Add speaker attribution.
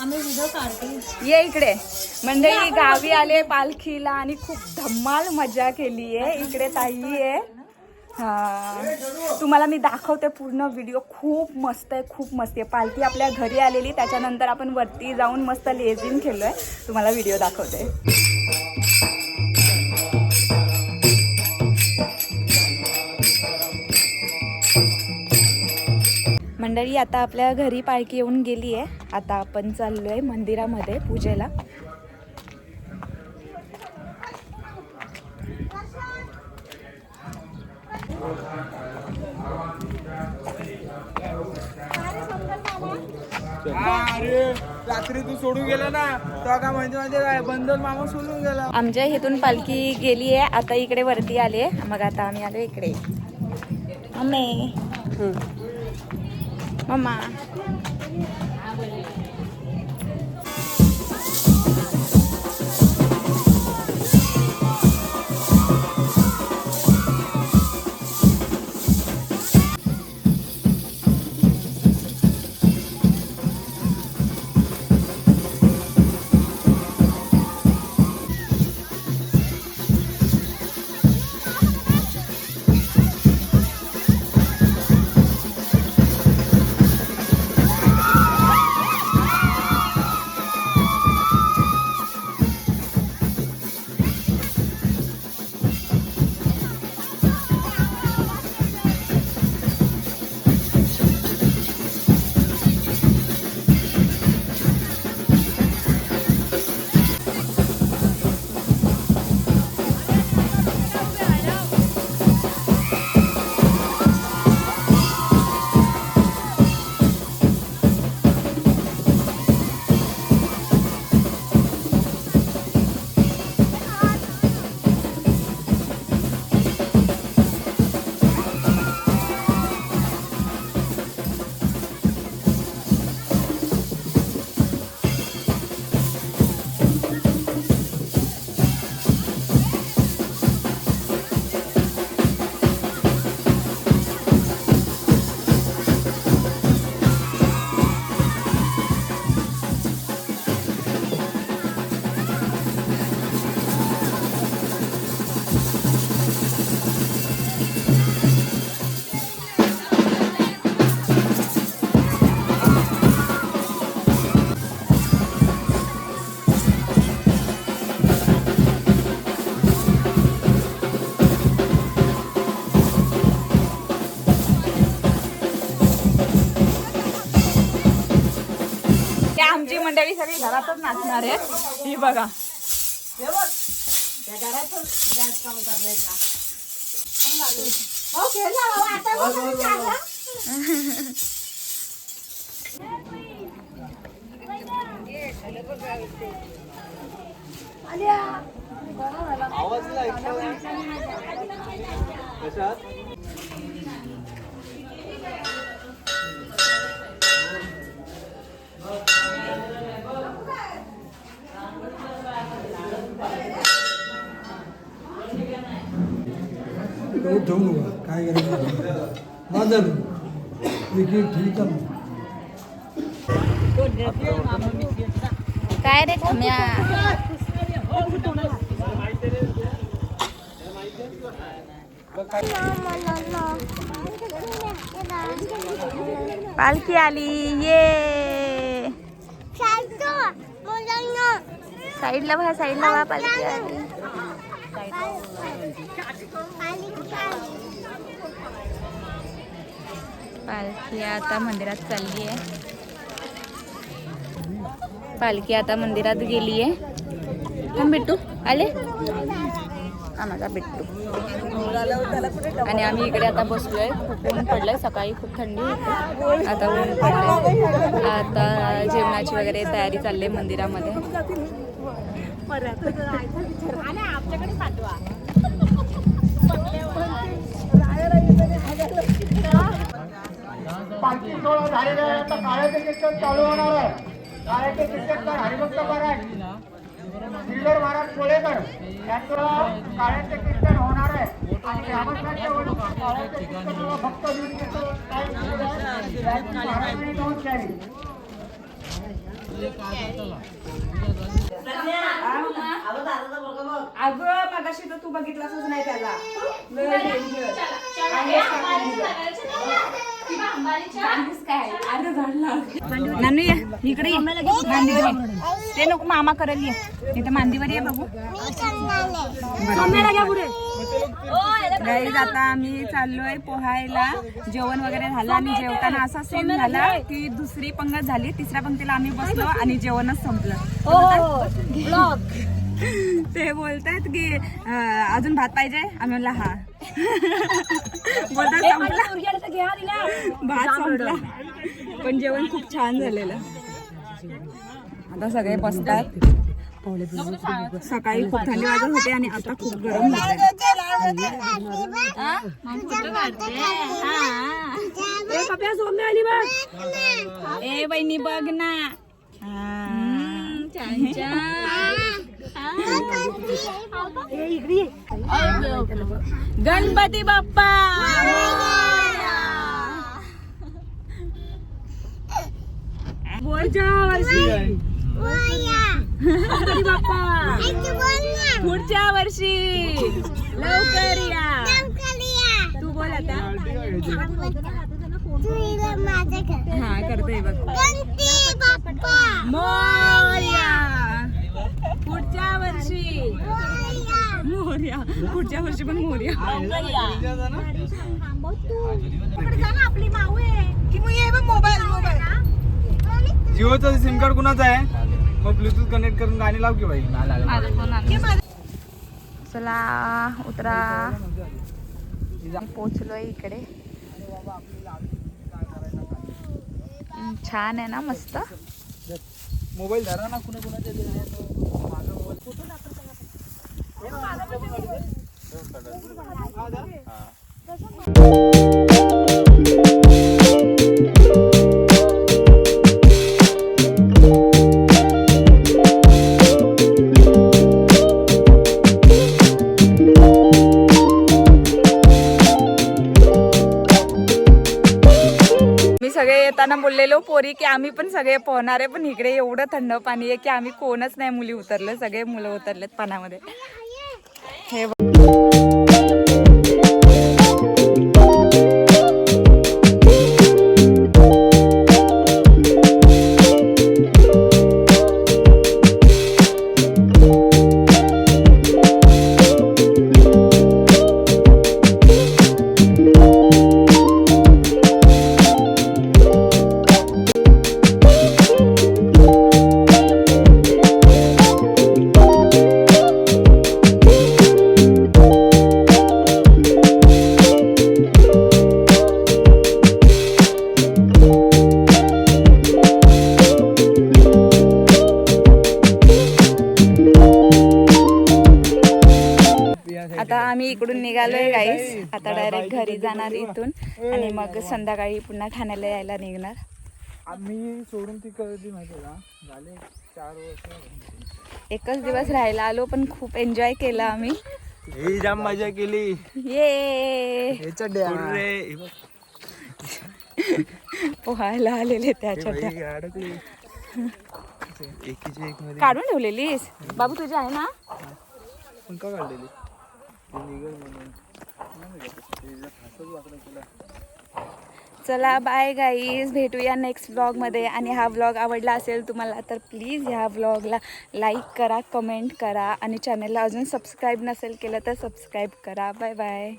Speaker 1: आम्ही व्हिडिओ काढतो.
Speaker 2: ये इकडे. मंडळी गावी आले पालखीला आणि खूप धम्माल मजा केली आहे इकडे ताई आहे हा. तुम्हाला मी दाखवते पूर्ण व्हिडिओ खूप मस्त आहे खूप मस्त आहे. पालखी आपल्या घरी आलेली त्याच्यानंतर आपण वरती जाऊन मस्त लेझिम खेळलोय. तुम्हाला व्हिडिओ दाखवते. मंडळी आता आपल्या घरी पालखी येऊन गेली आहे. आता आपण चाललोय मंदिरामध्ये पूजेला.
Speaker 3: अरे रात्री तू सोडून गेला ना काय म्हणजे म्हणजे काय बंधन मामा सोडून गेला.
Speaker 2: आमच्या इथून पालखी गेली आहे. आता इकडे वरती आली आहे. मग आता आम्ही आलो इकडे. मम्मी. 妈妈。मंडळी सगळी घरातच नाचणार आहे ही बघा.
Speaker 4: तो ठेवू नका काय करायचं माझं एक एक ठीक आहे.
Speaker 2: काय रे खम्या पालखी आली ये. साईडला बघा साईडला बघा पालखी आली. पालखी आता मंदिरात चालली आहे पालखी आता मंदिरात गेली आहे पण बिट्टू आले? आम्हाला बिट्टू. आणि आम्ही इकडे आता बसलोय. खूप ऊन पडलंय सकाळी खूप थंडी होती. आता ऊन पडलंय. आता जेवणाची वगैरे तयारी चालली आहे. मंदिरामध्ये
Speaker 3: पालखी सोहळा झालेला आहे आता काळ्याचे कीर्तन चालू होणार आहे. काळ्याचे कीर्तनकार हरिभक्त महाराज सिल्लोड महाराज कोळेकर यांचं काळ्याचे कीर्तन होणार आहे. आणि ग्रामस्थांच्या काळ्याच्या कीर्तनाला भक्त केली
Speaker 2: अगं मगाशी तर तू बघितलासच नाही त्याला. नानू ये इकडे ये. मांडीवर ये. ते नको मामा करेल ये. इथे मांडीवर ये बघू. गाईज आता आम्ही चाललोय पोहायला. जेवण वगैरे झालं आणि जेवताना असा सीन झाला की दुसरी पंगत झाली. तिसऱ्या पंक्तीला आम्ही बसलो आणि जेवणच संपलं. ते बोलतात की अजून भात पाहिजे? आम्ही म्हणला हा. भात संपला. पण जेवण खूप छान झालेलं. आता सगळे बसतात. सकाळी खूप थंडी वाजत होते आणि आता खूप गरम होते ए बहिणी बघ ना. गणपती बाप्पा! पुढच्या वर्षी. गणपती बाप्पा. पुढच्या वर्षी. लवकर या. तू बोल आता. हा करतोय बघ. मोर्या. पुढच्या वर्षी. मोर्या. पुढच्या वर्षी पण मोर्या.
Speaker 1: जिओचं सिम कार्ड कुणाचं आहे? मग ब्लूटूथ कनेक्ट करून गाणी लाव की बाई.
Speaker 2: चला उतरा. पोचलोय इकडे. छान आहे ना मस्त.
Speaker 1: मोबाईल धरा ना कुणा कुणाच्या
Speaker 2: मी सगळे येताना बोललेलो पोरी की आम्ही पण सगळे पोहणार आहे पण इकडे एवढं थंड पाणी आहे की आम्ही कोणच नाही मुली उतरले सगळे मुलं उतरलेत पाण्यामध्ये हे आता आम्ही इकडून निघालोय गाईस आता डायरेक्ट घरी जाणार इथून. आणि मग संध्याकाळी पुन्हा ठाण्याला यायला निघणार.
Speaker 1: आम्ही सोडून ती कधी माहिती का? झाले चार वर्ष.
Speaker 2: एकच दिवस राहायला आलो पण खूप एन्जॉय केला आम्ही.
Speaker 1: ही जाम मजा केली.
Speaker 2: ये! पोहायला आलेले
Speaker 1: मध्ये
Speaker 2: काढून ठेवलेलीस? बाबू तुझी आहे ना?
Speaker 1: पण का काढलेली.
Speaker 2: चला बाय गाईज भेटूया नेक्स्ट ब्लॉगमध्ये आणि हा ब्लॉग आवडला असेल तुम्हाला तर प्लीज ह्या ब्लॉगला लाईक करा कमेंट करा. आणि चॅनलला अजून सबस्क्राईब नसेल केलं तर सबस्क्राईब करा. Bye bye